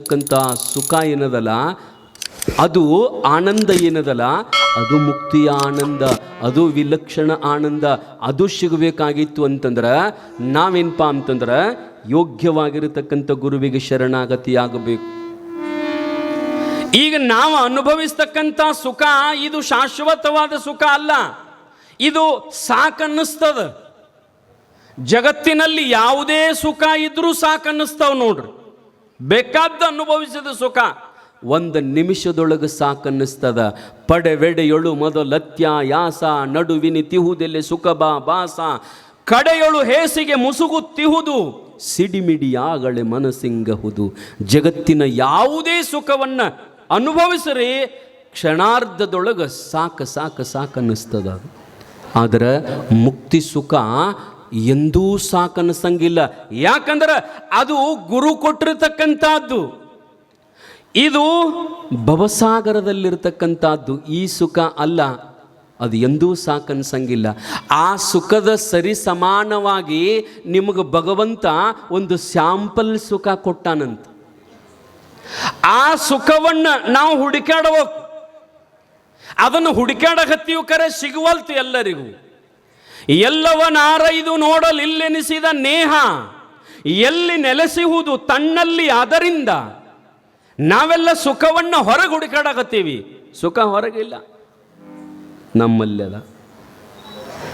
ಸಿಗ್ತಕ್ಕಂಥ ಸುಖ ಏನದಲ್ಲ? ಅದು ಆನಂದ ಏನದಲ್ಲ? ಅದು ಮುಕ್ತಿಯ ಆನಂದ, ಅದು ವಿಲಕ್ಷಣ ಆನಂದ, ಅದು ಸಿಗಬೇಕಾಗಿತ್ತು ಅಂತಂದ್ರೆ ನಾವೇನಪ್ಪ ಅಂತಂದ್ರೆ ಯೋಗ್ಯವಾಗಿರತಕ್ಕಂಥ ಗುರುವಿಗೆ ಶರಣಾಗತಿಯಾಗಬೇಕು. ಈಗ ನಾವು ಅನುಭವಿಸ್ತಕ್ಕಂಥ ಸುಖ ಇದು ಶಾಶ್ವತವಾದ ಸುಖ ಅಲ್ಲ. ಇದು ಸಾಕನ್ನಿಸ್ತದ. ಜಗತ್ತಿನಲ್ಲಿ ಯಾವುದೇ ಸುಖ ಇದ್ರೂ ಸಾಕನ್ನಿಸ್ತಾವ ನೋಡ್ರಿ. ಬೇಕಾದ ಅನುಭವಿಸಿದ ಸುಖ. ಒಂದು ನಿಮಿಷದೊಳಗೆ ಸಾಕನ್ನಿಸ್ತದ. ಪಡೆವೆಡೆಯೊಳು ಮೊದಲತ್ಯ ಯಾಸ ನಡುವಿನಿ ತಿಹುದೆಲೆ ಸುಖಬ ಬಾಸ. ಕಡೆಯೊಳು ಹೇಸಿಗೆ ಮುಸುಗು ತಿಹುದು, ಸಿಡಿಮಿಡಿಯಾಗಳೆ ಮನಸ್ಸಿಂಗಹುದು. ಜಗತ್ತಿನ ಯಾವುದೇ ಸುಖವನ್ನು ಅನುಭವಿಸ್ರಿ, ಕ್ಷಣಾರ್ಧದೊಳಗೆ ಸಾಕ ಸಾಕ ಸಾಕನ್ನಿಸ್ತದ. ಆದರೆ ಮುಕ್ತಿ ಸುಖ ಎಂದೂ ಸಾಕನ್ನಿಸಂಗಿಲ್ಲ ಯಾಕಂದ್ರೆ ಅದು ಗುರು ಕೊಟ್ಟಿರತಕ್ಕಂಥದ್ದು. ಇದು ಭವಸಾಗರದಲ್ಲಿರ್ತಕ್ಕಂಥದ್ದು. ಈ ಸುಖ ಅಲ್ಲ, ಅದು ಎಂದೂ ಸಾಕನ್ಸಂಗಿಲ್ಲ. ಆ ಸುಖದ ಸರಿ ಸಮಾನವಾಗಿ ನಿಮಗೆ ಭಗವಂತ ಒಂದು ಸ್ಯಾಂಪಲ್ ಸುಖ ಕೊಟ್ಟಾನಂತ. ಆ ಸುಖವನ್ನು ನಾವು ಹುಡುಕಾಡಬೇಕು ಅದನ್ನು ಹುಡುಕಾಡಕತ್ತೀವಿ ಕರೆ, ಸಿಗುವಲ್ತು ಎಲ್ಲರಿಗೂ. ಎಲ್ಲವನಾರೈದು ನೋಡಲಿಲ್ಲೆನಿಸಿದ ನೇಹ ಎಲ್ಲಿ ನೆಲೆಸಿಹುದು ತಣ್ಣಲ್ಲಿ ಅದರಿಂದ ನಾವೆಲ್ಲ ಸುಖವನ್ನು ಹೊರಗೆ ಹುಡುಕಾಡಕತ್ತೀವಿ ಸುಖ ಹೊರಗಿಲ್ಲ. ನಮ್ಮಲ್ಲಿ ಅದ.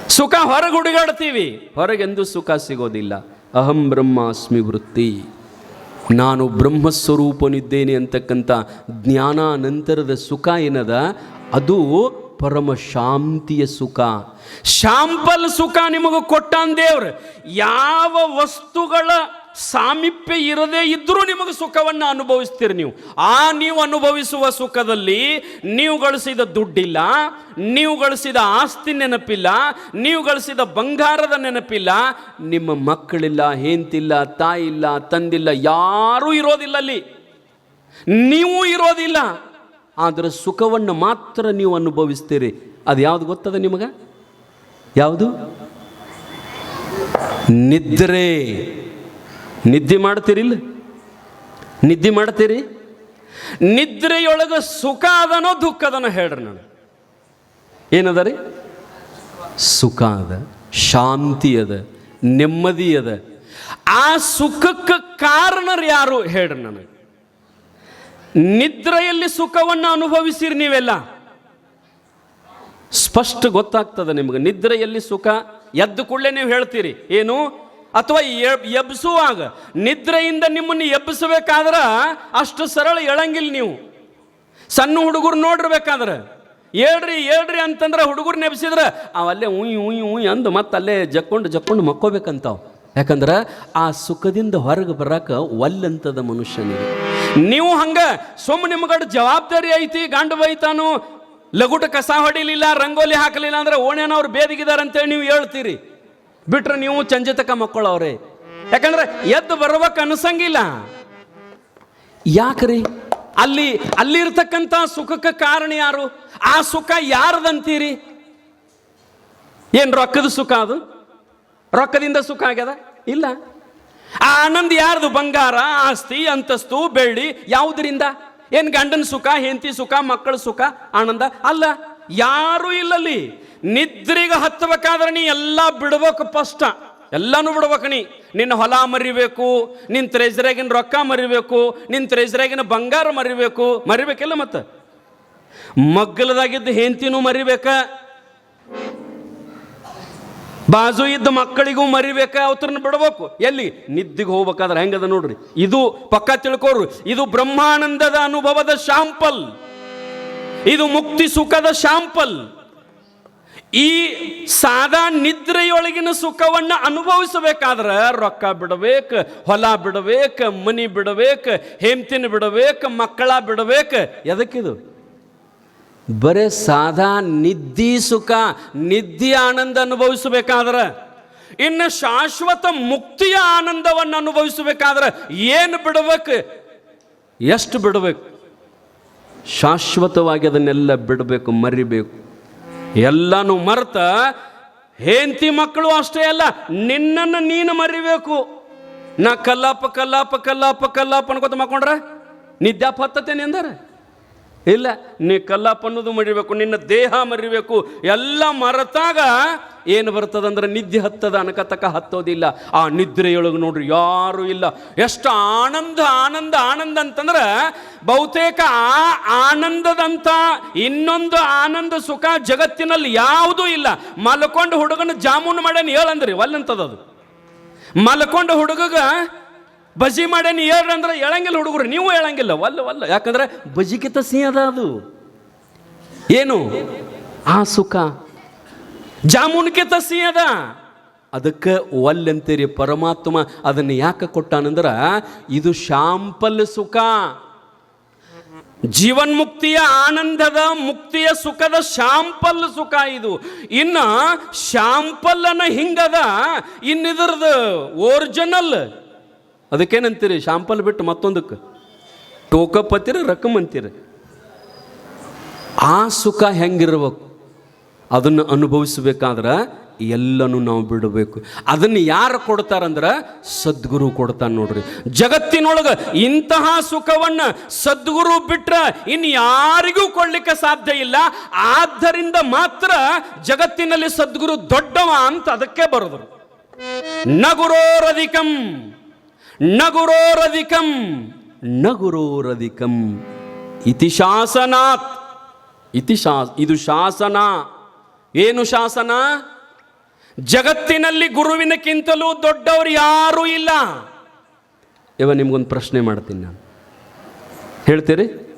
ಸುಖ ಹೊರಗೆ ಹುಡುಗಾಡ್ತೀವಿ ಹೊರಗೆಂದು ಸುಖ ಸಿಗೋದಿಲ್ಲ. ಅಹಂ ಬ್ರಹ್ಮಾಸ್ಮಿ ವೃತ್ತಿ. ನಾನು ಬ್ರಹ್ಮಸ್ವರೂಪನಿದ್ದೇನೆ ಅಂತಕ್ಕಂಥ ಜ್ಞಾನ ನಂತರದ ಸುಖ ಏನದ? ಅದು ಪರಮ ಶಾಂತಿಯ ಸುಖ. ಶಾಂಪಲ್ ಸುಖ ನಿಮಗೆ ಕೊಟ್ಟಾನ್ ದೇವ್ರ. ಯಾವ ವಸ್ತುಗಳ ಸಾಮೀಪ್ಯ ಇರದೇ ಇದ್ದರೂ ನಿಮಗೆ ಸುಖವನ್ನು ಅನುಭವಿಸ್ತೀರಿ ನೀವು. ಆ ನೀವು ಅನುಭವಿಸುವ ಸುಖದಲ್ಲಿ ನೀವು ಗಳಿಸಿದ ದುಡ್ಡಿಲ್ಲ, ನೀವು ಗಳಿಸಿದ ಆಸ್ತಿ ನೆನಪಿಲ್ಲ, ನೀವು ಗಳಿಸಿದ ಬಂಗಾರದ ನೆನಪಿಲ್ಲ, ನಿಮ್ಮ ಮಕ್ಕಳಿಲ್ಲ ಹೆಂತಿಲ್ಲ ತಾಯಿಲ್ಲ, ತಂದಿಲ್ಲ, ಯಾರೂ ಇರೋದಿಲ್ಲ ಅಲ್ಲಿ. ನೀವು ಇರೋದಿಲ್ಲ. ಆದರೆ ಸುಖವನ್ನು ಮಾತ್ರ ನೀವು ಅನುಭವಿಸ್ತೀರಿ. ಅದು ಯಾವುದು ಗೊತ್ತದ ನಿಮಗೆ? ಯಾವುದು? ನಿದ್ರೆ. ನಿದ್ದೆ ಮಾಡ್ತೀರಿಲ್ಲ ನಿದ್ದೆ ಮಾಡ್ತೀರಿ? ನಿದ್ರೆಯೊಳಗೆ ಸುಖ ಅದನೋ ದುಃಖ ಅದನೋ ಹೇಳ್ರಿ ನಾನು. ಏನದ ರೀ? ಸುಖ ಅದ, ಶಾಂತಿ ಅದ, ನೆಮ್ಮದಿ ಅದ. ಆ ಸುಖಕ್ಕೆ ಕಾರಣರು ಯಾರು ಹೇಳ್ರಿ ನನಗೆ? ನಿದ್ರೆಯಲ್ಲಿ ಸುಖವನ್ನು ಅನುಭವಿಸಿರಿ ನೀವೆಲ್ಲ. ಸ್ಪಷ್ಟ ಗೊತ್ತಾಗ್ತದೆ ನಿಮಗೆ. ನಿದ್ರೆಯಲ್ಲಿ ಸುಖ ಎದ್ದು ಕೂಡಲೇ ನೀವು ಹೇಳ್ತೀರಿ. ಏನು? ಅಥವಾ ಎಬ್- ಎಬ್ಸುವಾಗ. ನಿದ್ರೆಯಿಂದ ನಿಮ್ಮನ್ನು ಎಬ್ಬಿಸಬೇಕಾದ್ರೆ ಅಷ್ಟು ಸರಳ ಎಳಂಗಿಲ್ಲ ನೀವು. ಸಣ್ಣ ಹುಡುಗರು ನೋಡಿರ್ಬೇಕಾದ್ರೆ. ಹೇಳ್ರಿ ಹೇಳ್ರಿ ಅಂತಂದ್ರೆ ಹುಡುಗರು ನೆಬ್ಸಿದ್ರೆ ಅವಲ್ಲೇ ಉಯ್ ಉಯ್ ಉಯ್ ಅಂದು ಮತ್ತೆ ಅಲ್ಲೇ ಜಕ್ಕೊಂಡು ಜಕ್ಕೊಂಡು ಮಕ್ಕೋಬೇಕಂತಾವ್. ಯಾಕಂದ್ರೆ ಆ ಸುಖದಿಂದ ಹೊರಗೆ ಬರಕ್ಕೆ ಒಲ್ಲಂತದ ಮನುಷ್ಯನಿಗೆ ನೀವು ಹಂಗ ಸುಮ್ ನಿಮ್ಗಡ್ ಜವಾಬ್ದಾರಿ ಐತಿ, ಗಂಡು ಬೈತಾನು ಲಗುಟ ಕಸ ಹೊಡಿಲಿಲ್ಲ, ರಂಗೋಲಿ ಹಾಕಲಿಲ್ಲ ಅಂದ್ರೆ ಓಣ್ಯಾನವ್ರು ಬೇದಿಗಿದಾರೆ ಅಂತೇಳಿ ನೀವು ಹೇಳ್ತೀರಿ. ಬಿಟ್ರೆ ನೀವು ಚಂಜಿತಕ ಮಕ್ಕಳು ಅವ್ರೆ ಯಾಕಂದ್ರೆ ಎದ್ದು ಬರ್ಬೇಕು ಅನ್ಸಂಗಿಲ್ಲ. ಯಾಕ್ರಿ? ಅಲ್ಲಿ, ಅಲ್ಲಿರ್ತಕ್ಕಂಥ ಸುಖಕ್ಕೆ ಕಾರಣ ಯಾರು? ಆ ಸುಖ ಯಾರದಂತೀರಿ? ಏನು ರೊಕ್ಕದ ಸುಖ ಅದು? ರೊಕ್ಕದಿಂದ ಸುಖ ಆಗ್ಯದ? ಇಲ್ಲ. ಆ ಆನಂದ ಯಾರ್ದು? ಬಂಗಾರ, ಆಸ್ತಿ, ಅಂತಸ್ತು, ಬೆಳ್ಳಿ, ಯಾವುದರಿಂದ? ಏನು ಗಂಡನ ಸುಖ, ಹೆಂಡತಿ ಸುಖ, ಮಕ್ಕಳ ಸುಖ, ಆನಂದ? ಅಲ್ಲ, ಯಾರು ಇಲ್ಲಲ್ಲಿ. ನಿದ್ರಿಗೆ ಹತ್ತಬೇಕಾದ್ರೆ ನೀ ಎಲ್ಲ ಬಿಡ್ಬೇಕು ಫಸ್ಟ್. ಎಲ್ಲನೂ ಬಿಡ್ಬೇಕು ನೀ. ನಿನ್ನ ಹೊಲ ಮರಿಬೇಕು ನಿನ್ನ ತ್ರೆಜರಾಗಿನ ರೊಕ್ಕ ಮರಿಬೇಕು ನಿನ್ನ ತ್ರೆಜರಾಗಿನ ಬಂಗಾರ ಮರಿಬೇಕು. ಮರಿಬೇಕಿಲ್ಲ ಮತ್ತೆ? ಮಗ್ಗಲದಾಗಿದ್ದ ಹೆಂಡತಿನೂ ಮರಿಬೇಕ. ಬಾಜು ಇದ್ದ ಮಕ್ಕಳಿಗೂ ಮರಿಬೇಕ? ಅವತ್ರನ್ನ ಬಿಡಬೇಕು. ಎಲ್ಲಿ? ನಿದ್ದಿಗೆ ಹೋಗ್ಬೇಕಾದ್ರೆ ಹೆಂಗದ ನೋಡ್ರಿ? ಇದು ಪಕ್ಕ ತಿಳ್ಕೋರು ಇದು ಬ್ರಹ್ಮಾನಂದದ ಅನುಭವದ ಶಾಂಪಲ್. ಇದು ಮುಕ್ತಿ ಸುಖದ ಶಾಂಪಲ್. ಈ ಸಾದಾ ನಿದ್ರೆಯೊಳಗಿನ ಸುಖವನ್ನು ಅನುಭವಿಸಬೇಕಾದ್ರೆ ರೊಕ್ಕ ಬಿಡಬೇಕು, ಹೊಲ ಬಿಡಬೇಕು, ಮನಿ ಬಿಡಬೇಕು, ಹೆಂಡ್ತಿನ ಬಿಡಬೇಕು, ಮಕ್ಕಳ ಬಿಡಬೇಕು. ಎದಕ್ಕಿದು? ಬರೇ ಸಾದಾ ನಿದ್ದಿ ಸುಖ, ನಿದ್ದಿ ಆನಂದ ಅನುಭವಿಸಬೇಕಾದ್ರೆ, ಇನ್ನು ಶಾಶ್ವತ ಮುಕ್ತಿಯ ಆನಂದವನ್ನು ಅನುಭವಿಸಬೇಕಾದ್ರೆ ಏನು ಬಿಡಬೇಕು? ಎಷ್ಟು ಬಿಡಬೇಕು? ಶಾಶ್ವತವಾಗಿ ಅದನ್ನೆಲ್ಲ ಬಿಡಬೇಕು, ಮರಿಬೇಕು. ಎಲ್ಲನೂ ಮರೆತ ಹೆಂಡತಿ ಮಕ್ಕಳು ಅಷ್ಟೇ ಅಲ್ಲ, ನಿನ್ನನ್ನು ನೀನು ಮರಿಬೇಕು. ನಾ ಕಲ್ಲಾಪ ಕಲ್ಲಾಪ ಕಲ್ಲಾಪ ಕಲ್ಲಾಪ ಅನ್ಕೋತ ಮಕ್ಕೊಂಡ್ರೆ ನಿದ್ಯಾಪ ಹತ್ತತೇನೆ ಅಂದಾರ ಇಲ್ಲ, ನೀ ಕಲ್ಲಪ್ಪನ್ನೋದು ಮರಿಬೇಕು, ನಿನ್ನ ದೇಹ ಮರಿಬೇಕು, ಎಲ್ಲ ಮರೆತಾಗ ಏನು ಬರ್ತದಂದ್ರೆ ನಿದ್ದೆ ಹತ್ತದ ಅನಕತಕ ಹತ್ತೋದಿಲ್ಲ. ಆ ನಿದ್ರೆಯೊಳಗೆ ನೋಡ್ರಿ, ಯಾರೂ ಇಲ್ಲ. ಎಷ್ಟು ಆನಂದ ಆನಂದ ಆನಂದ ಅಂತಂದ್ರೆ ಬಹುತೇಕ ಆ ಆನಂದದಂಥ ಇನ್ನೊಂದು ಆನಂದ ಸುಖ ಜಗತ್ತಿನಲ್ಲಿ ಯಾವುದೂ ಇಲ್ಲ. ಮಲ್ಕೊಂಡು ಹುಡುಗನ ಜಾಮೂನು ಮಾಡೇನು ಹೇಳಂದ್ರಿ, ಒಲ್ಲಂತದದು. ಮಲ್ಕೊಂಡು ಹುಡುಗಗ ಬಜಿ ಮಾಡ್ಯಾನ ಹೇಳ್ರಂದ್ರೆ ಹೇಳಂಗಿಲ್ಲ ಹುಡುಗರು, ನೀವು ಹೇಳಂಗಿಲ್ಲ. ವಲ್ಲ ವಲ್ಲ. ಯಾಕಂದ್ರೆ ಬಜಿಗಿತ ಸಿಹಿ ಅದ. ಅದು ಏನು? ಆ ಸುಖ. ಜಾಮೂನ್ಕಿತ ಅದ ಅದಕ್ಕೆ ಒಲ್ಲೆಂತೀರಿ ಪರಮಾತ್ಮ ಅದನ್ನು ಯಾಕೆ ಕೊಟ್ಟಾನಂದ್ರೆ, ಇದು ಶಾಂಪಲ್ ಸುಖ. ಜೀವನ್ಮುಕ್ತಿಯ ಆನಂದದ ಮುಕ್ತಿಯ ಸುಖದ ಶಾಂಪಲ್ ಸುಖ ಇದು. ಇನ್ನ ಅನ್ನ ಹಿಂಗದ ಇನ್ನಿದ್ರದ್ದು ಒರಿಜಿನಲ್ ಅದಕ್ಕೇನಂತೀರಿ? ಶಾಂಪಲ್ ಬಿಟ್ಟು ಮತ್ತೊಂದಕ್ಕೆ? ಟೋಕಪ್ ಅಂತೀರಿ ರಕಮ್ ಅಂತೀರಿ ಆ ಸುಖ ಹೆಂಗಿರ್ಬೇಕು? ಅದನ್ನು ಅನುಭವಿಸಬೇಕಾದ್ರೆ ಎಲ್ಲನೂ ನಾವು ಬಿಡಬೇಕು. ಅದನ್ನು ಯಾರು ಕೊಡ್ತಾರಂದ್ರೆ? ಸದ್ಗುರು ಕೊಡ್ತಾನೆ ನೋಡ್ರಿ. ಜಗತ್ತಿನೊಳಗೆ ಇಂತಹ ಸುಖವನ್ನು ಸದ್ಗುರು ಬಿಟ್ರೆ ಇನ್ನು ಯಾರಿಗೂ ಕೊಡಲಿಕ್ಕೆ ಸಾಧ್ಯ ಇಲ್ಲ. ಆದ್ದರಿಂದ ಮಾತ್ರ ಜಗತ್ತಿನಲ್ಲಿ ಸದ್ಗುರು ದೊಡ್ಡವ ಅಂತ ಅದಕ್ಕೆ ಬರೋದು ನಗುರೋರಧಿಕಂ. ನಗುರೋರಧಿಕಂ. ನಗುರೋರಧಿಕಂ. ಇತಿ ಶಾಸನಾತ್. ಇತಿ ಶಾ, ಇದು ಶಾಸನ. ಏನು ಶಾಸನ? ಜಗತ್ತಿನಲ್ಲಿ ಗುರುವಿನಕ್ಕಿಂತಲೂ ದೊಡ್ಡವರು ಯಾರೂ ಇಲ್ಲ. ಇವ ನಿಮ್ಗೊಂದು ಪ್ರಶ್ನೆ ಮಾಡ್ತೀನಿ ನಾನು. ಹೇಳ್ತೀರಿ?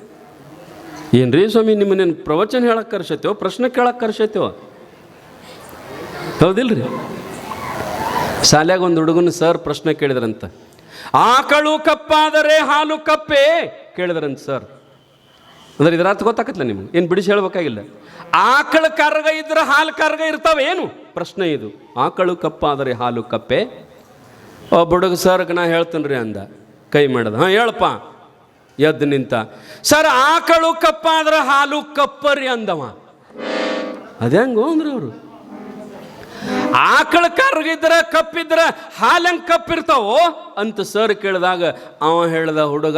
ಏನ್ರಿ ಸ್ವಾಮಿ, ನಿಮ್ಮನ್ನೇನು ಪ್ರವಚನ ಹೇಳಕ್ಕೆ ಕರ್ಸೈತೇವೋ ಪ್ರಶ್ನೆ ಕೇಳಕ್ಕೆ ಕರ್ಸತ್ಯೋ? ಹೌದಿಲ್ರಿ? ಶಾಲ್ಯಾಗ ಒಂದು ಹುಡುಗನ ಸರ್ ಪ್ರಶ್ನೆ ಕೇಳಿದ್ರಂತ. ಆಕಳು ಕಪ್ಪಾದರೆ ಹಾಲು ಕಪ್ಪೆ ಕೇಳಿದ್ರಂತ ಸರ್. ಅಂದ್ರೆ ಇದರ ಅರ್ಥ ಗೊತ್ತಾಗತ್ತಲ್ಲ ನಿಮ್ಗೆ? ಏನು ಬಿಡಿಸಿ ಹೇಳ್ಬೇಕಾಗಿಲ್ಲ. ಆಕಳು ಕರ್ಗ ಇದ್ರೆ ಹಾಲು ಕರ್ಗ ಇರ್ತಾವೆ ಏನು? ಪ್ರಶ್ನೆ ಇದು. ಆಕಳು ಕಪ್ಪಾದರೆ ಹಾಲು ಕಪ್ಪೆ? ಒಬ್ಬ ಹುಡುಗ ಸರ್ ನಾ ಹೇಳ್ತೀನಿ ರೀ ಅಂದ. ಕೈ ಮಾಡದ. ಹಾಂ, ಹೇಳಪ್ಪ. ಎದ್ದು ನಿಂತ. ಸರ್ ಆಕಳು ಕಪ್ಪಾದ್ರೆ ಹಾಲು ಕಪ್ಪರಿ ಅಂದವ. ಅದೇ ಹಂಗೋ ಅಂದ್ರೆ ಅವರು. ಆಕಳ ಕರ್ಗಿದ್ರ ಕಪ್ಪಿದ್ರ ಹಾಲಂಗ್ ಕಪ್ಪಿರ್ತಾವೋ ಅಂತ ಸರ್ ಕೇಳಿದಾಗ, ಅವ ಹೇಳ್ದ ಹುಡುಗ,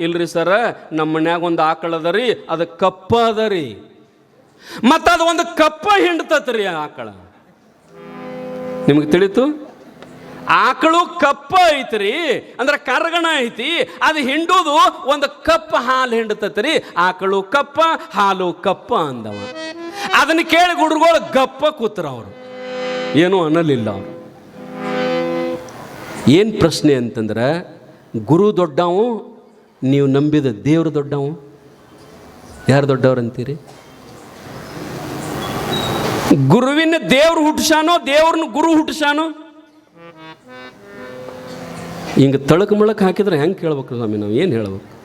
ಇಲ್ರಿ ಸರ್ ನಮ್ಮ ಮನ್ಯಾಗ ಒಂದು ಆಕಳ ಅದ ರೀ, ಅದು ಕಪ್ಪ ಅದ ಮತ್ತು ಅದು ಒಂದು ಕಪ್ಪ ಹಿಂಡ್ತತ್ರಿ ಆಕಳ. ನಿಮಗೆ ತಿಳಿತು? ಆಕಳು ಕಪ್ಪ ಐತ್ರಿ ಅಂದ್ರೆ ಕರ್ಗಣ ಐತಿ, ಅದು ಹಿಂಡುದು ಒಂದು ಕಪ್ಪ ಹಾಲು ಹಿಂಡತತ್ರಿ ಆಕಳು ಕಪ್ಪ, ಹಾಲು ಕಪ್ಪ ಅಂದವ. ಅದನ್ನ ಕೇಳಿ ಹುಡುಗರು ಗಪ್ಪ ಕೂತ್ರ ಅವರು. ಏನೂ ಅನ್ನಲಿಲ್ಲ. ಏನು ಪ್ರಶ್ನೆ ಅಂತಂದ್ರೆ, ಗುರು ದೊಡ್ಡವು ನೀವು ನಂಬಿದ ದೇವರು ದೊಡ್ಡವು? ಯಾರು ದೊಡ್ಡವ್ರು ಅಂತೀರಿ ಗುರುವಿನ ದೇವ್ರು ಹುಟ್ಟಿಸಾನೋ ದೇವ್ರನ್ನ ಗುರು ಹುಟ್ಟಿಸಾನೋ ಹಿಂಗೆ ತಳಕ್ ಮಳಕ್ ಹಾಕಿದ್ರೆ ಹೆಂಗೆ ಕೇಳ್ಬೇಕು ಸ್ವಾಮಿ ನಾವು? ಏನು ಹೇಳ್ಬೇಕು?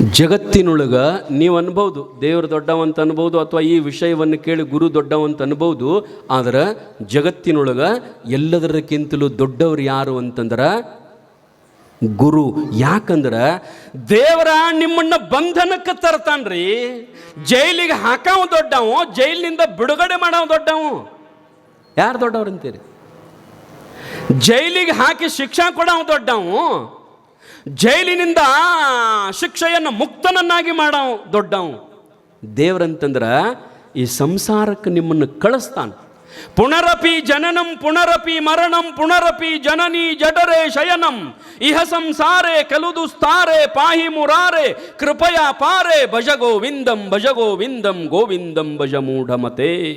ಜಗತ್ತಿನೊಳಗ ನೀವು ಅನ್ಬೋದು, ದೇವರು ದೊಡ್ಡವಂತ ಅನ್ಬೋದು ಅಥವಾ ಈ ವಿಷಯವನ್ನು ಕೇಳಿ ಗುರು ದೊಡ್ಡವಂತ ಅನ್ಬೋದು, ಆದ್ರೆ ಜಗತ್ತಿನೊಳಗ ಎಲ್ಲದರಕ್ಕಿಂತಲೂ ದೊಡ್ಡವ್ರು ಯಾರು ಅಂತಂದ್ರೆ ಗುರು. ಯಾಕಂದ್ರೆ ದೇವರ ನಿಮ್ಮನ್ನ ಬಂಧನಕ್ಕೆ ತರ್ತಾನ್ರಿ. ಜೈಲಿಗೆ ಹಾಕವ ದೊಡ್ಡವು ಜೈಲಿನಿಂದ ಬಿಡುಗಡೆ ಮಾಡವ ದೊಡ್ಡವು ಯಾರು ದೊಡ್ಡವ್ರು ಅಂತೀರಿ ಜೈಲಿಗೆ ಹಾಕಿ ಶಿಕ್ಷಣ ಕೊಡವ ದೊಡ್ಡವು ಜೈಲಿನಿಂದ ಶಿಕ್ಷೆಯನ್ನು ಮುಕ್ತನನ್ನಾಗಿ ಮಾಡವು, ದೊಡ್ಡವು. ದೇವರಂತಂದ್ರೆ ಈ ಸಂಸಾರಕ್ಕೆ ನಿಮ್ಮನ್ನು ಕಳಿಸ್ತಾನೆ. ಪುನರಪಿ ಜನನಂ, ಪುನರಪಿ ಮರಣಂ, ಪುನರಪಿ ಜನನಿ ಜಠರೆ ಶಯನಂ. ಇಹ ಸಂಸಾರೆ ಕಲುದುಸ್ತಾರೆ ಪಾಹಿ ಮುರಾರೆ, ಕೃಪಯ ಪಾರೆ ಭಜ ಗೋವಿಂದಂ ಭಜ ಗೋವಿಂದಂ ಗೋವಿಂದಂ ಭಜ ಮೂಢಮತೆ.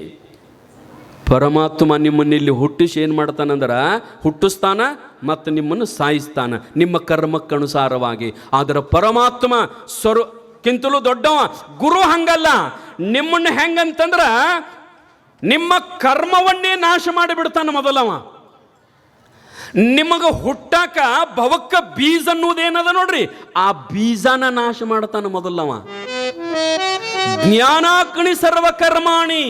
ಪರಮಾತ್ಮ ನಿಮ್ಮನ್ನ ಇಲ್ಲಿ ಹುಟ್ಟಿಸಿ ಏನು ಮಾಡ್ತಾನಂದ್ರೆ? ಹುಟ್ಟಿಸ್ತಾನ ಮತ್ತು ನಿಮ್ಮನ್ನು ಸಾಯಿಸ್ತಾನ. ನಿಮ್ಮ ಕರ್ಮಕ್ಕನುಸಾರವಾಗಿ. ಆದರೆ ಪರಮಾತ್ಮ ಸ್ವರು ಕಿಂತಲೂ ದೊಡ್ಡವ, ಗುರು ಹಂಗಲ್ಲ. ನಿಮ್ಮನ್ನು ಹೆಂಗಂತಂದ್ರೆ ನಿಮ್ಮ ಕರ್ಮವನ್ನೇ ನಾಶ ಮಾಡಿಬಿಡ್ತಾನ ಮೊದಲವ. ನಿಮಗೆ ಹುಟ್ಟಾಕ ಭವಕ್ಕ ಬೀಜ ಅನ್ನೋದೇನದ ನೋಡ್ರಿ? ಆ ಬೀಜನ ನಾಶ ಮಾಡ್ತಾನ ಮೊದಲವ. ಜ್ಞಾನಾಗ್ನಿ ಸರ್ವಕರ್ಮಾಣಿ.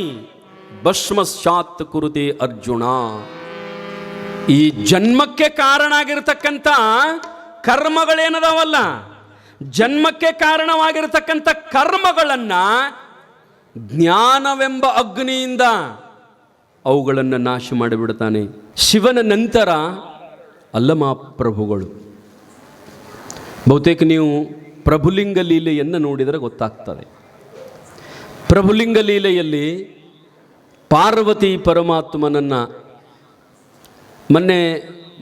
ಭಸ್ಮಶಾತ್ ಕುರುತಿ ಅರ್ಜುನ. ಈ ಜನ್ಮಕ್ಕೆ ಕಾರಣ ಆಗಿರತಕ್ಕಂಥ ಕರ್ಮಗಳೇನದಾವಲ್ಲ? ಜನ್ಮಕ್ಕೆ ಕಾರಣವಾಗಿರತಕ್ಕಂಥ ಕರ್ಮಗಳನ್ನ ಜ್ಞಾನವೆಂಬ ಅಗ್ನಿಯಿಂದ ಅವುಗಳನ್ನು ನಾಶ ಮಾಡಿಬಿಡ್ತಾನೆ. ಶಿವನ ನಂತರ ಅಲ್ಲಮ ಪ್ರಭುಗಳು. ಬಹುತೇಕ ನೀವು ಪ್ರಭುಲಿಂಗ ಲೀಲೆಯನ್ನು ನೋಡಿದರೆ ಗೊತ್ತಾಗ್ತದೆ. ಪ್ರಭುಲಿಂಗ ಲೀಲೆಯಲ್ಲಿ ಪಾರ್ವತಿ ಪರಮಾತ್ಮನನ್ನು ಮೊನ್ನೆ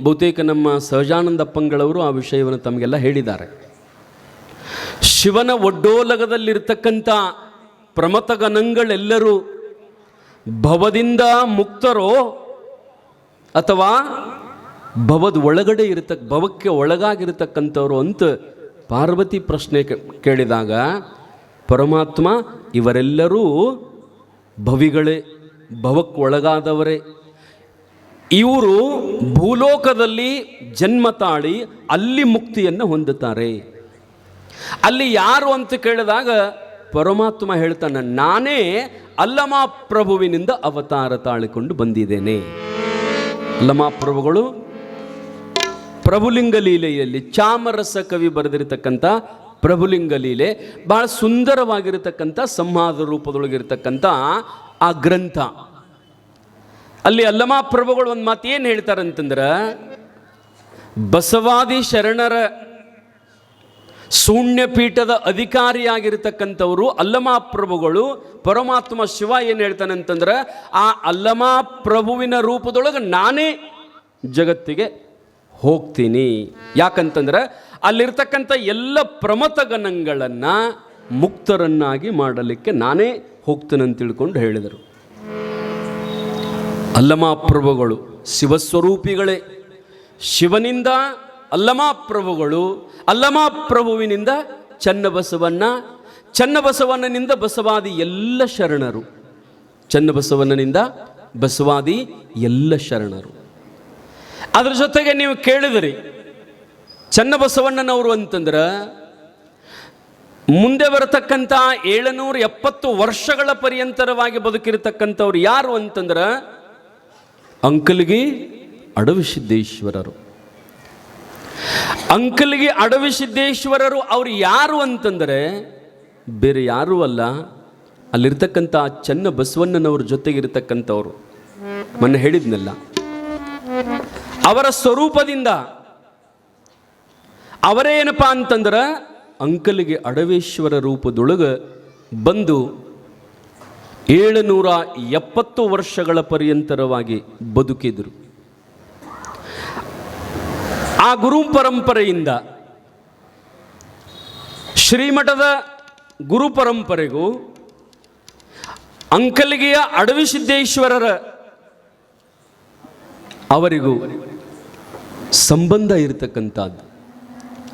ಬಹುತೇಕ ನಮ್ಮ ಸಹಜಾನಂದಪ್ಪಂಗಳವರು ಆ ವಿಷಯವನ್ನು ತಮಗೆಲ್ಲ ಹೇಳಿದ್ದಾರೆ. ಶಿವನ ಒಡ್ಡೋಲಗದಲ್ಲಿರ್ತಕ್ಕಂಥ ಪ್ರಮತಗನಂಗಳೆಲ್ಲರೂ ಭವದಿಂದ ಮುಕ್ತರೋ ಅಥವಾ ಭವದ ಒಳಗಡೆ ಇರತಕ್ಕ ಭವಕ್ಕೆ ಒಳಗಾಗಿರ್ತಕ್ಕಂಥವ್ರು ಅಂತ ಪಾರ್ವತಿ ಪ್ರಶ್ನೆ ಕೇಳಿದಾಗ ಪರಮಾತ್ಮ ಇವರೆಲ್ಲರೂ ಭವಿಗಳೇ ಭವಕ್ಕೆ ಒಳಗಾದವರೇ ಇವರು ಭೂಲೋಕದಲ್ಲಿ ಜನ್ಮ ತಾಳಿ ಅಲ್ಲಿ ಮುಕ್ತಿಯನ್ನು ಹೊಂದುತ್ತಾರೆ. ಅಲ್ಲಿ ಯಾರು ಅಂತ ಕೇಳಿದಾಗ ಪರಮಾತ್ಮ ಹೇಳ್ತಾನೆ, ನಾನೇ ಅಲ್ಲಮ ಪ್ರಭುವಿನಿಂದ ಅವತಾರ ತಾಳಿಕೊಂಡು ಬಂದಿದ್ದೇನೆ. ಅಲ್ಲಮ ಪ್ರಭುಗಳು, ಪ್ರಭುಲಿಂಗ ಲೀಲೆಯಲ್ಲಿ ಚಾಮರಸ ಕವಿ ಬರೆದಿರತಕ್ಕಂಥ ಪ್ರಭುಲಿಂಗ ಲೀಲೆ, ಬಹಳ ಸುಂದರವಾಗಿರತಕ್ಕಂಥ ಸಂವಾದ ರೂಪದೊಳಗಿರತಕ್ಕಂಥ ಆ ಗ್ರಂಥ. ಅಲ್ಲಿ ಅಲ್ಲಮ ಪ್ರಭುಗಳು ಒಂದು ಮಾತು ಏನು ಹೇಳ್ತಾರೆ ಅಂತಂದ್ರೆ ಬಸವಾದಿ ಶರಣರ ಶೂನ್ಯ ಪೀಠದ ಅಧಿಕಾರಿಯಾಗಿರ್ತಕ್ಕಂಥವರು ಅಲ್ಲಮ ಪ್ರಭುಗಳು ಪರಮಾತ್ಮ ಶಿವ ಏನು ಹೇಳ್ತಾನೆ ಅಂತಂದ್ರೆ ಆ ಅಲ್ಲಮ ಪ್ರಭುವಿನ ರೂಪದೊಳಗೆ ನಾನೇ ಜಗತ್ತಿಗೆ ಹೋಗ್ತೀನಿ. ಯಾಕಂತಂದ್ರೆ, ಅಲ್ಲಿರ್ತಕ್ಕಂಥ ಎಲ್ಲ ಪ್ರಮತಗನಗಳನ್ನು ಮುಕ್ತರನ್ನಾಗಿ ಮಾಡಲಿಕ್ಕೆ ನಾನೇ ಹೋಗ್ತೇನೆ ಅಂತ ತಿಳ್ಕೊಂಡು ಹೇಳಿದರು. ಅಲ್ಲಮಾಪ್ರಭುಗಳು ಶಿವಸ್ವರೂಪಿಗಳೇ. ಶಿವನಿಂದ ಅಲ್ಲಮಾಪ್ರಭುಗಳು ಅಲ್ಲಮಾಪ್ರಭುವಿನಿಂದ ಅಲ್ಲಮ ಪ್ರಭುವಿನಿಂದ ಚನ್ನಬಸವಣ್ಣ ಚನ್ನಬಸವಣ್ಣನಿಂದ ಬಸವಾದಿ ಎಲ್ಲ ಶರಣರು. ಚನ್ನಬಸವಣ್ಣನಿಂದ ಬಸವಾದಿ ಎಲ್ಲ ಶರಣರು. ಅದ್ರ ಜೊತೆಗೆ ನೀವು ಕೇಳಿದ್ರಿ, ಚನ್ನಬಸವಣ್ಣನವರು ಅಂತಂದ್ರೆ ಮುಂದೆ ಬರತಕ್ಕಂಥ ಏಳುನೂರ ಎಪ್ಪತ್ತು ವರ್ಷಗಳ ಪರ್ಯಂತರವಾಗಿ ಬದುಕಿರತಕ್ಕಂಥವ್ರು ಯಾರು ಅಂತಂದ್ರೆ ಅಂಕಲ್ಗಿ ಅಡವಿಸಿದ್ದೇಶ್ವರರು ಅಂಕಲ್ಗಿ ಅಡವಿಸಿದ್ದೇಶ್ವರರು ಅವ್ರು ಯಾರು ಅಂತಂದರೆ ಬೇರೆ ಯಾರೂ ಅಲ್ಲ, ಅಲ್ಲಿರ್ತಕ್ಕಂಥ ಚನ್ನ ಬಸವಣ್ಣನವ್ರ ಜೊತೆಗಿರ್ತಕ್ಕಂಥವ್ರು. ಮೊನ್ನೆ ಹೇಳಿದ್ನಲ್ಲ, ಅವರ ಸ್ವರೂಪದಿಂದ ಅವರೇನಪ್ಪ ಅಂತಂದ್ರೆ ಅಂಕಲ್ಗೆ ಅಡವೇಶ್ವರ ರೂಪದೊಳಗೆ ಬಂದು ಏಳುನೂರ ಎಪ್ಪತ್ತು ವರ್ಷಗಳ ಪರ್ಯಂತರವಾಗಿ ಬದುಕಿದರು. ಆ ಗುರು ಪರಂಪರೆಯಿಂದ ಶ್ರೀಮಠದ ಗುರು ಪರಂಪರೆಗೂ ಅಂಕಲ್ಗಿಯ ಅಡವಿಸಿದ್ದೇಶ್ವರರ ಅವರಿಗೂ ಸಂಬಂಧ ಇರತಕ್ಕಂಥದ್ದು.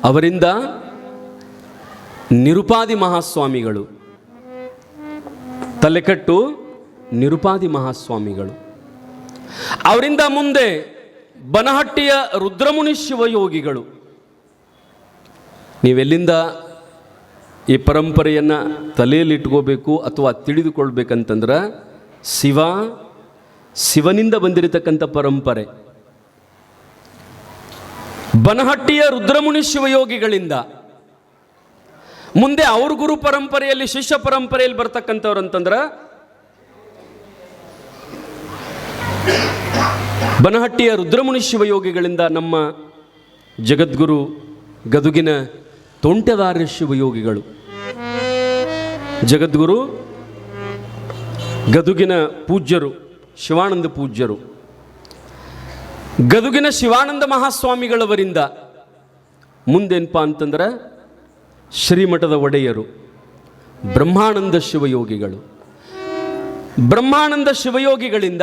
ಅವರಿಂದ ನಿರುಪಾದಿ ಮಹಾಸ್ವಾಮಿಗಳು. ತಲೆಕಟ್ಟು ನಿರುಪಾದಿ ಮಹಾಸ್ವಾಮಿಗಳು. ಅವರಿಂದ ಮುಂದೆ ಬನಹಟ್ಟಿಯ ರುದ್ರಮುನಿ ಶಿವಯೋಗಿಗಳು. ನೀವೆಲ್ಲಿಂದ ಈ ಪರಂಪರೆಯನ್ನು ತಲೆಯಲ್ಲಿಟ್ಕೋಬೇಕು ಅಥವಾ ತಿಳಿದುಕೊಳ್ಬೇಕಂತಂದ್ರೆ ಶಿವ, ಶಿವನಿಂದ ಬಂದಿರತಕ್ಕಂಥ ಪರಂಪರೆ. ಬನಹಟ್ಟಿಯ ರುದ್ರಮುನಿ ಶಿವಯೋಗಿಗಳಿಂದ. ಮುಂದೆ ಅವ್ರ ಗುರು ಪರಂಪರೆಯಲ್ಲಿ, ಶಿಷ್ಯ ಪರಂಪರೆಯಲ್ಲಿ ಬರ್ತಕ್ಕಂಥವ್ರು ಅಂತಂದ್ರೆ ಬನಹಟ್ಟಿಯ ರುದ್ರಮುನಿ ಶಿವಯೋಗಿಗಳಿಂದ ನಮ್ಮ ಜಗದ್ಗುರು ಗದುಗಿನ ತೋಂಟದಾರ್ಯ ಶಿವಯೋಗಿಗಳು. ಜಗದ್ಗುರು ಗದುಗಿನ ಪೂಜ್ಯರು, ಶಿವಾನಂದ ಪೂಜ್ಯರು. ಗದುಗಿನ ಶಿವಾನಂದ ಮಹಾಸ್ವಾಮಿಗಳವರಿಂದ ಮುಂದೇನಪ್ಪ ಅಂತಂದ್ರೆ ಶ್ರೀಮಠದ ಒಡೆಯರು, ಬ್ರಹ್ಮಾನಂದ ಶಿವಯೋಗಿಗಳು. ಬ್ರಹ್ಮಾನಂದ ಶಿವಯೋಗಿಗಳಿಂದ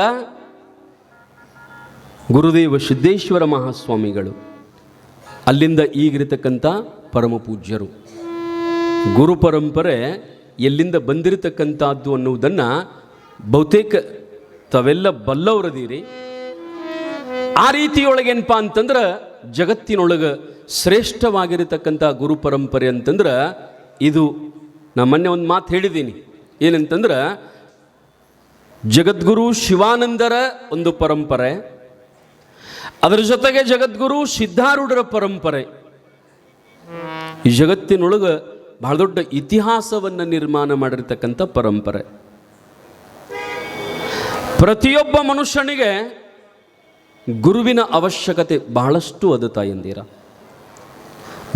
ಗುರುದೇವ ಸಿದ್ದೇಶ್ವರ ಮಹಾಸ್ವಾಮಿಗಳು, ಅಲ್ಲಿಂದ ಈಗಿರತಕ್ಕಂಥ ಪರಮ ಪೂಜ್ಯರು ಗುರು ಪರಂಪರೆ ಎಲ್ಲಿಂದ ಬಂದಿರತಕ್ಕಂಥದ್ದು ಅನ್ನುವುದನ್ನು ಬಹುತೇಕ ತಾವೆಲ್ಲ ಬಲ್ಲವರದೀರಿ. ಆ ರೀತಿಯೊಳಗೇನಪ್ಪ ಅಂತಂದ್ರೆ ಜಗತ್ತಿನೊಳಗೆ ಶ್ರೇಷ್ಠವಾಗಿರತಕ್ಕಂಥ ಗುರು ಪರಂಪರೆ ಅಂತಂದ್ರೆ ಇದು ನಾ ಮೊನ್ನೆ ಒಂದು ಮಾತು ಹೇಳಿದ್ದೀನಿ. ಏನಂತಂದ್ರೆ ಜಗದ್ಗುರು ಶಿವಾನಂದರ ಒಂದು ಪರಂಪರೆ, ಅದರ ಜೊತೆಗೆ ಜಗದ್ಗುರು ಸಿದ್ಧಾರೂಢರ ಪರಂಪರೆ. ಈ ಜಗತ್ತಿನೊಳಗೆ ಬಹಳ ದೊಡ್ಡ ಇತಿಹಾಸವನ್ನು ನಿರ್ಮಾಣ ಮಾಡಿರ್ತಕ್ಕಂಥ ಪರಂಪರೆ. ಪ್ರತಿಯೊಬ್ಬ ಮನುಷ್ಯನಿಗೆ ಗುರುವಿನ ಅವಶ್ಯಕತೆ ಬಹಳಷ್ಟು ಅದು ತಾಯಂದಿರ.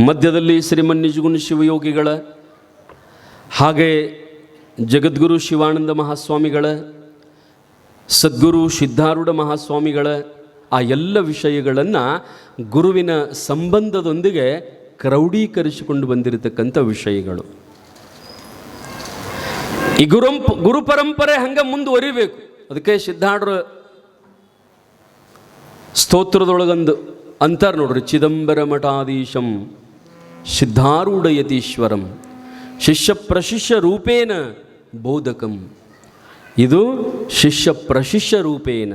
ಮಧ್ಯದಲ್ಲಿ ಶ್ರೀಮನ್ ನಿಜಗುಣ ಶಿವಯೋಗಿಗಳ, ಹಾಗೆ ಜಗದ್ಗುರು ಶಿವಾನಂದ ಮಹಾಸ್ವಾಮಿಗಳ, ಸದ್ಗುರು ಸಿದ್ಧಾರೂಢ ಮಹಾಸ್ವಾಮಿಗಳ, ಆ ಎಲ್ಲ ವಿಷಯಗಳನ್ನು ಗುರುವಿನ ಸಂಬಂಧದೊಂದಿಗೆ ಕ್ರೌಢೀಕರಿಸಿಕೊಂಡು ಬಂದಿರತಕ್ಕಂಥ ವಿಷಯಗಳು. ಈ ಗುರುಂಪ್ ಗುರು ಪರಂಪರೆ ಹಂಗೆ ಮುಂದುವರಿಬೇಕು. ಅದಕ್ಕೆ ಸಿದ್ಧಾರ್ಢರ ಸ್ತೋತ್ರದೊಳಗೊಂದು ಅಂತಾರೆ ನೋಡ್ರಿ ಚಿದಂಬರ ಮಠಾಧೀಶಂ ಸಿದ್ಧಾರೂಢ ಯತೀಶ್ವರಂ ಶಿಷ್ಯ ಪ್ರಶಿಷ್ಯ ರೂಪೇನ ಬೋಧಕಂ. ಇದು ಶಿಷ್ಯ ಪ್ರಶಿಷ್ಯ ರೂಪೇನ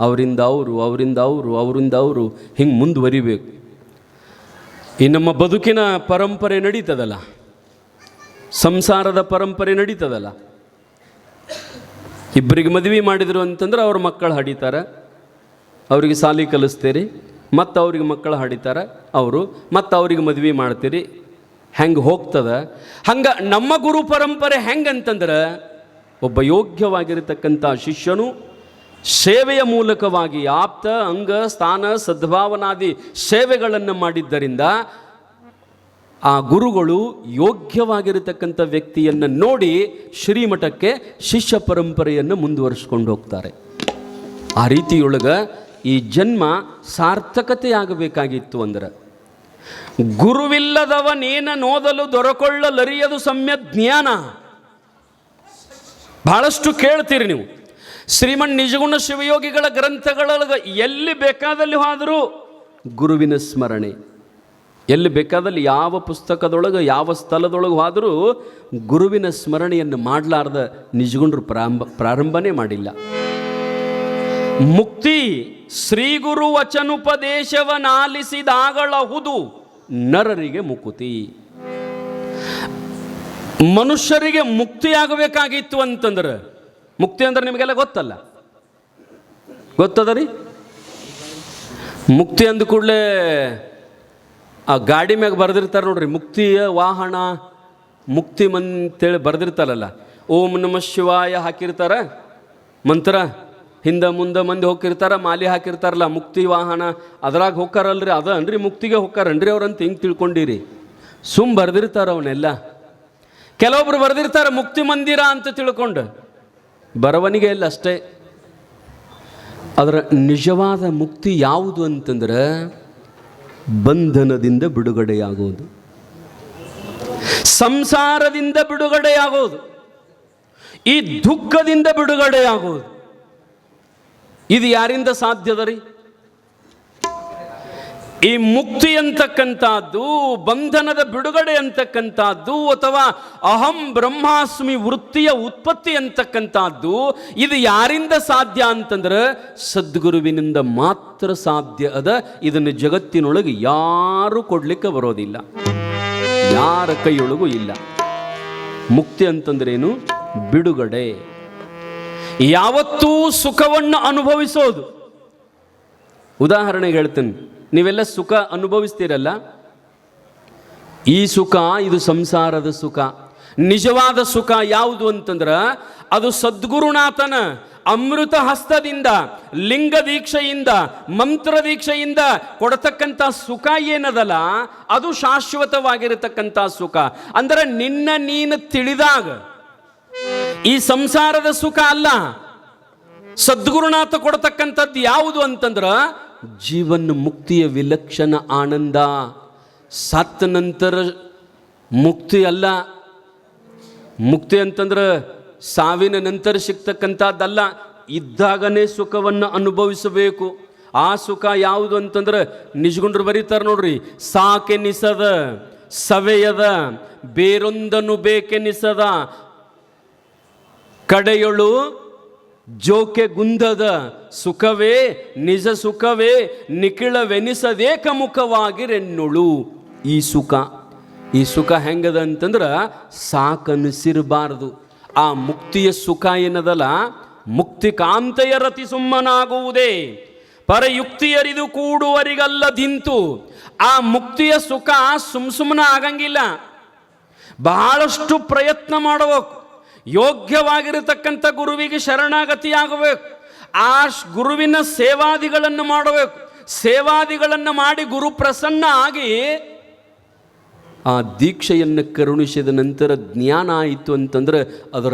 ಅವರಿಂದ ಅವರು ಅವರಿಂದ ಅವರು ಅವರಿಂದ ಅವರು ಹಿಂಗೆ ಮುಂದುವರಿಬೇಕು. ಈ ನಮ್ಮ ಬದುಕಿನ ಪರಂಪರೆ ನಡೀತದಲ್ಲ? ಸಂಸಾರದ ಪರಂಪರೆ ನಡೀತದಲ್ಲ? ಇಬ್ಬರಿಗೆ ಮದುವೆ ಮಾಡಿದರು ಅಂತಂದ್ರೆ ಅವ್ರ ಮಕ್ಕಳು ಹಡಿತಾರೆ. ಅವರಿಗೆ ಸಾಲಿ ಕಲಿಸ್ತೀರಿ, ಮತ್ತು ಅವ್ರಿಗೆ ಮಕ್ಕಳು ಹಾಡಿತಾರೆ, ಅವರು ಮತ್ತು ಅವ್ರಿಗೆ ಮದುವೆ ಮಾಡ್ತೀರಿ, ಹೆಂಗೆ ಹೋಗ್ತದೆ? ಹಂಗೆ ನಮ್ಮ ಗುರು ಪರಂಪರೆ ಹೆಂಗೆ ಅಂತಂದ್ರೆ, ಒಬ್ಬ ಯೋಗ್ಯವಾಗಿರತಕ್ಕಂಥ ಶಿಷ್ಯನು ಸೇವೆಯ ಮೂಲಕವಾಗಿ ಆಪ್ತ, ಅಂಗ, ಸ್ಥಾನ, ಸದ್ಭಾವನಾದಿ ಸೇವೆಗಳನ್ನು ಮಾಡಿದ್ದರಿಂದ ಆ ಗುರುಗಳು ಯೋಗ್ಯವಾಗಿರತಕ್ಕಂಥ ವ್ಯಕ್ತಿಯನ್ನು ನೋಡಿ ಶ್ರೀಮಠಕ್ಕೆ ಶಿಷ್ಯ ಪರಂಪರೆಯನ್ನು ಮುಂದುವರಿಸ್ಕೊಂಡು ಹೋಗ್ತಾರೆ. ಆ ರೀತಿಯೊಳಗೆ ಈ ಜನ್ಮ ಸಾರ್ಥಕತೆಯಾಗಬೇಕಾಗಿತ್ತು ಅಂದ್ರೆ ಗುರುವಿಲ್ಲದವನೇನ ನೋದಲು ದೊರಕೊಳ್ಳಲರಿಯದು ಸಮ್ಯ ಜ್ಞಾನ. ಬಹಳಷ್ಟು ಕೇಳ್ತೀರಿ ನೀವು. ಶ್ರೀಮನ್ ನಿಜಗುಣ ಶಿವಯೋಗಿಗಳ ಗ್ರಂಥಗಳೊಳಗೆ ಎಲ್ಲಿ ಬೇಕಾದಲ್ಲಿ ಹೋದರೂ ಗುರುವಿನ ಸ್ಮರಣೆ, ಎಲ್ಲಿ ಬೇಕಾದಲ್ಲಿ ಯಾವ ಪುಸ್ತಕದೊಳಗೆ, ಯಾವ ಸ್ಥಳದೊಳಗೆ ಹೋದರೂ ಗುರುವಿನ ಸ್ಮರಣೆಯನ್ನು ಮಾಡಲಾರ್ದ ನಿಜಗುಂಡ್ರು ಪ್ರಾರಂಭ ಪ್ರಾರಂಭನೇ ಮಾಡಿಲ್ಲ. ಮುಕ್ತಿ ಶ್ರೀಗುರು ವಚನುಪದೇಶವನಾಲಿಸಿದಾಗಳಹುದು ನರರಿಗೆ ಮುಕುತಿ. ಮನುಷ್ಯರಿಗೆ ಮುಕ್ತಿ ಆಗಬೇಕಾಗಿತ್ತು ಅಂತಂದ್ರೆ, ಮುಕ್ತಿ ಅಂದ್ರೆ ನಿಮಗೆಲ್ಲ ಗೊತ್ತಲ್ಲ? ಗೊತ್ತದ ರೀ ಮುಕ್ತಿ ಅಂದ ಕೂಡಲೇ ಆ ಗಾಡಿ ಮ್ಯಾಗ ಬರೆದಿರ್ತಾರೆ ನೋಡ್ರಿ, ಮುಕ್ತಿಯ ವಾಹನ, ಮುಕ್ತಿ ಮಂತೇಳಿ ಬರೆದಿರ್ತಾರಲ್ಲ, ಓಂ ನಮ ಶಿವಾಯ ಹಾಕಿರ್ತಾರ, ಮಂತ್ರ. ಹಿಂದೆ ಮುಂದೆ ಮಂದಿ ಹೋಗಿರ್ತಾರ ಮಾಲಿ ಹಾಕಿರ್ತಾರಲ್ಲ, ಮುಕ್ತಿ ವಾಹನ. ಅದ್ರಾಗ ಹೋಗ್ಕಾರಲ್ರಿ ಅದ ಅನ್ರಿ, ಮುಕ್ತಿಗೆ ಹೋಗ್ಕಾರನ್ರಿ ಅವ್ರಂತ ಹಿಂಗೆ ತಿಳ್ಕೊಂಡಿರಿ? ಸುಮ್ ಬರ್ದಿರ್ತಾರೆ ಅವನ್ನೆಲ್ಲ ಕೆಲವೊಬ್ರು ಬರೆದಿರ್ತಾರೆ, ಮುಕ್ತಿ ಮಂದಿರ ಅಂತ ತಿಳ್ಕೊಂಡು. ಬರವಣಿಗೆ ಇಲ್ಲ ಅಷ್ಟೇ. ಅದರ ನಿಜವಾದ ಮುಕ್ತಿ ಯಾವುದು ಅಂತಂದ್ರೆ ಬಂಧನದಿಂದ ಬಿಡುಗಡೆಯಾಗೋದು. ಸಂಸಾರದಿಂದ ಬಿಡುಗಡೆಯಾಗೋದು. ಈ ದುಃಖದಿಂದ ಬಿಡುಗಡೆಯಾಗೋದು. ಇದು ಯಾರಿಂದ ಸಾಧ್ಯದ ರೀ? ಈ ಮುಕ್ತಿ ಅಂತಕ್ಕಂಥದ್ದು, ಬಂಧನದ ಬಿಡುಗಡೆ ಅಂತಕ್ಕಂಥದ್ದು, ಅಥವಾ ಅಹಂ ಬ್ರಹ್ಮಾಸ್ಮಿ ವೃತ್ತಿಯ ಉತ್ಪತ್ತಿ ಅಂತಕ್ಕಂಥದ್ದು, ಇದು ಯಾರಿಂದ ಸಾಧ್ಯ ಅಂತಂದ್ರೆ, ಸದ್ಗುರುವಿನಿಂದ ಮಾತ್ರ ಸಾಧ್ಯ ಅದ, ಇದನ್ನು ಜಗತ್ತಿನೊಳಗೆ ಯಾರು ಕೊಡ್ಲಿಕ್ಕೆ ಬರೋದಿಲ್ಲ. ಯಾರ ಕೈಯೊಳಗೂ ಇಲ್ಲ. ಮುಕ್ತಿ ಅಂತಂದ್ರೇನು? ಬಿಡುಗಡೆ. ಯಾವತ್ತೂ ಸುಖವನ್ನು ಅನುಭವಿಸೋದು. ಉದಾಹರಣೆಗೆ ಹೇಳ್ತೀನಿ, ನೀವೆಲ್ಲ ಸುಖ ಅನುಭವಿಸ್ತೀರಲ್ಲ? ಈ ಸುಖ, ಇದು ಸಂಸಾರದ ಸುಖ. ನಿಜವಾದ ಸುಖ ಯಾವುದು ಅಂತಂದ್ರೆ, ಅದು ಸದ್ಗುರುನಾಥನ ಅಮೃತ ಹಸ್ತದಿಂದ, ಲಿಂಗ ದೀಕ್ಷೆಯಿಂದ, ಮಂತ್ರ ದೀಕ್ಷೆಯಿಂದ ಕೊಡತಕ್ಕಂಥ ಸುಖ ಏನದಲ್ಲ, ಅದು ಶಾಶ್ವತವಾಗಿರತಕ್ಕಂಥ ಸುಖ. ಅಂದ್ರೆ ನಿನ್ನ ನೀನು ತಿಳಿದಾಗ ಈ ಸಂಸಾರದ ಸುಖ ಅಲ್ಲ. ಸದ್ಗುರುನಾಥ ಕೊಡತಕ್ಕಂಥದ್ದು ಯಾವುದು ಅಂತಂದ್ರ ಜೀವನ ಮುಕ್ತಿಯ ವಿಲಕ್ಷಣ ಆನಂದ. ಸತ್ತ ನಂತರ ಮುಕ್ತಿ ಅಲ್ಲ. ಮುಕ್ತಿ ಅಂತಂದ್ರೆ ಸಾವಿನ ನಂತರ ಸಿಗ್ತಕ್ಕಂಥದ್ದಲ್ಲ. ಇದ್ದಾಗನೇ ಸುಖವನ್ನು ಅನುಭವಿಸಬೇಕು. ಆ ಸುಖ ಯಾವುದು ಅಂತಂದ್ರೆ ನಿಜಗುಂಡ್ರು ಬರೀತಾರೆ ನೋಡ್ರಿ ಸಾಕೆನಿಸದ ಸವೆಯದ, ಬೇರೊಂದನ್ನು ಬೇಕೆನಿಸದ ಕಡೆಯೊಳು ಜೋಕೆ ಗುಂದದ ಸುಖವೇ, ನಿಜ ಸುಖವೇ ನಿಖಿಳವೆನಿಸದೇಕ ಮುಖವಾಗಿರೆನ್ನುಳು ಈ ಸುಖ ಈ ಸುಖ ಹೆಂಗದ ಅಂತಂದ್ರೆ ಸಾಕನಿಸಿರಬಾರದು ಆ ಮುಕ್ತಿಯ ಸುಖ ಏನದಲ್ಲ ಮುಕ್ತಿ ಕಾಂತೆಯ ರತಿ ಸುಮ್ಮನಾಗುವುದೇ. ಪರಯುಕ್ತಿಯರಿದು ಕೂಡುವರಿಗಲ್ಲದಿಂತು, ಆ ಮುಕ್ತಿಯ ಸುಖ ಸುಮ್ ಸುಮ್ಮನೆ ಆಗಂಗಿಲ್ಲ. ಬಹಳಷ್ಟು ಪ್ರಯತ್ನ ಮಾಡಬೇಕು ಯೋಗ್ಯವಾಗಿರತಕ್ಕಂಥ ಗುರುವಿಗೆ ಶರಣಾಗತಿಯಾಗಬೇಕು. ಆ ಗುರುವಿನ ಸೇವಾದಿಗಳನ್ನು ಮಾಡಬೇಕು. ಸೇವಾದಿಗಳನ್ನು ಮಾಡಿ ಗುರು ಪ್ರಸನ್ನ ಆಗಿ ಆ ದೀಕ್ಷೆಯನ್ನು ಕರುಣಿಸಿದ ನಂತರ ಜ್ಞಾನ ಆಯಿತು ಅಂತಂದರೆ ಅದರ